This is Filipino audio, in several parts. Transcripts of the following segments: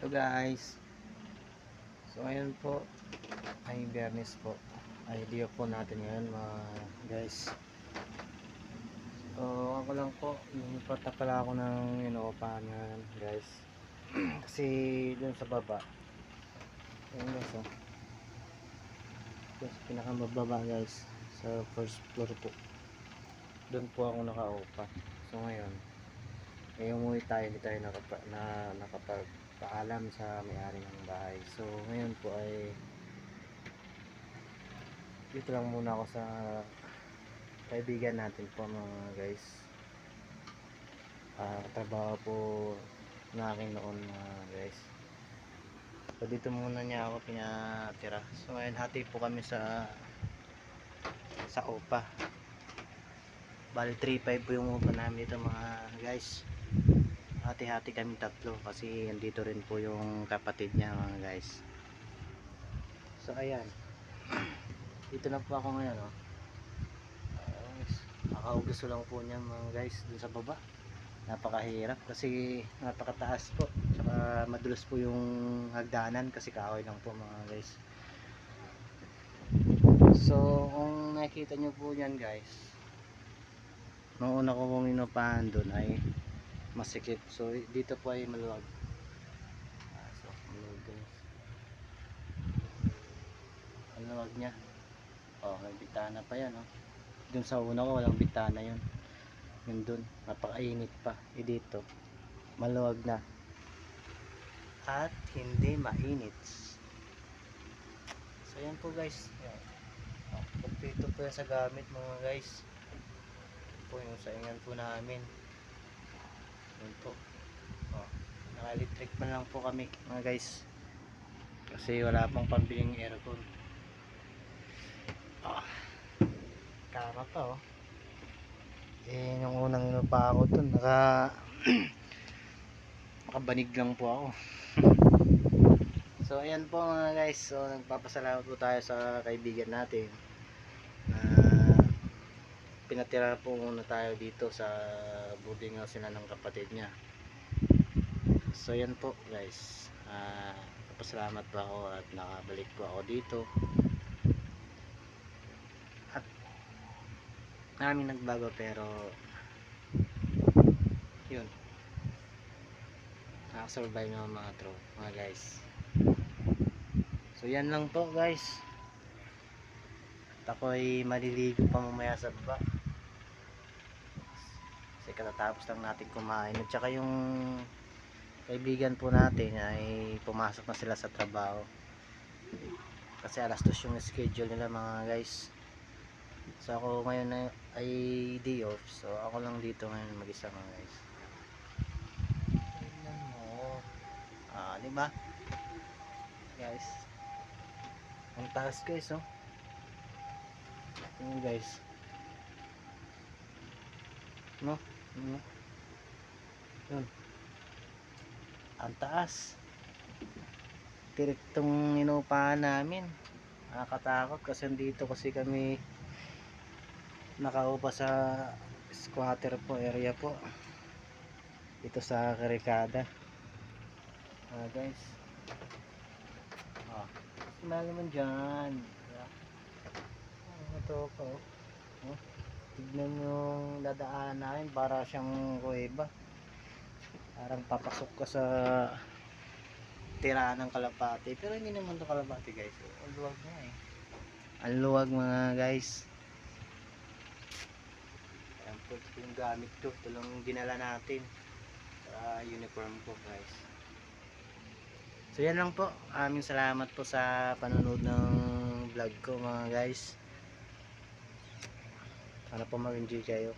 Hello guys. So ngayon po ay biyernes po. Off po natin ngayon mga guys. So ako lang po, nagpata pala ako ng inuupahan ngayon guys. Kasi dun sa baba. Ayun guys oh. Yes, pinakamababa guys. Sa first floor po. Doon po ako nakaupa. So ngayon, eh umuwi tayo, hindi tayo nakapa, na, nakapagpaalam sa may-ari ng bahay. So ngayon po ay dito lang muna ako sa kaibigan natin po mga guys. Ah, trabaho po na akin noon mga guys. So dito muna niya ako pinatira. So ngayon hati po kami sa sa OPA. Bali 3.5 po yung upa namin dito mga guys. Hati-hati kami tatlo kasi andito rin po yung kapatid niya mga guys. So ayan. Dito na po ako ngayon oh. Nakaugas ko lang po niyan mga guys dun sa baba. Napakahirap kasi napakataas po. Tsaka madulas po yung hagdanan kasi kahoy lang po mga guys. So kung nakikita nyo po yan guys nung una ko pong inupahan doon ay masikip. So dito po ay maluwag. Ah, so maluwag guys. Ang luwag nya oh may bitana pa yan oh. Dun sa una ko walang bitana yun. Yun dun napakainit pa. Eh dito maluwag na. At hindi mainit. So yan po guys. Yan. Oh, kompleto po yan sa gamit mga guys. Po yung saingan po namin yun po. Oh, naka electric man lang po kami mga guys. Kasi wala pang pambiling aircon. Oh, kama pa oh. Eh yung unang inupa ako dun naka makabanig lang po ako. So ayan po mga guys. So nagpapasalamat po tayo sa kaibigan natin. na pinatira po muna tayo dito sa boarding house sila ng kapatid niya. So yan po guys. Ah papasalamat po ako at nakabalik po ako dito. At maraming nagbago pero yun. Nakasurvive ng mga tro mga guys. So yan lang po guys. At ako ay maliligo pa mamaya sa baba kasi katatapos lang natin kumain. At saka yung kaibigan po natin ay pumasok na sila sa trabaho. Kasi alas dos yung schedule nila mga guys. So ako ngayon ay, ay day off. So ako lang dito ngayon mag isa mga guys. Ah di ba? Guys. Ang taas guys oh. Yun guys. No no yun. Ang taas. Direktong inupahan namin. Nakakatakot kasi dito kasi kami nakaupa sa squatter po area po. Dito sa Karikada ah guys. Ah mahal naman dyan. Ito po oh. Tignan yung dadaan namin para siyang kuweba. Parang papasok ka sa tirahan ng kalapati. Pero hindi naman to kalapati guys. Ang luwag nga eh. Ang luwag mga guys. Ayan po yung gamit ko. Ito lang dinala natin sa uniform ko guys. So yan lang po. Aming salamat po sa panonood ng vlog ko mga guys sana po mag-enjoy kayo.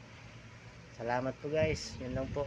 Salamat po guys. Yun lang po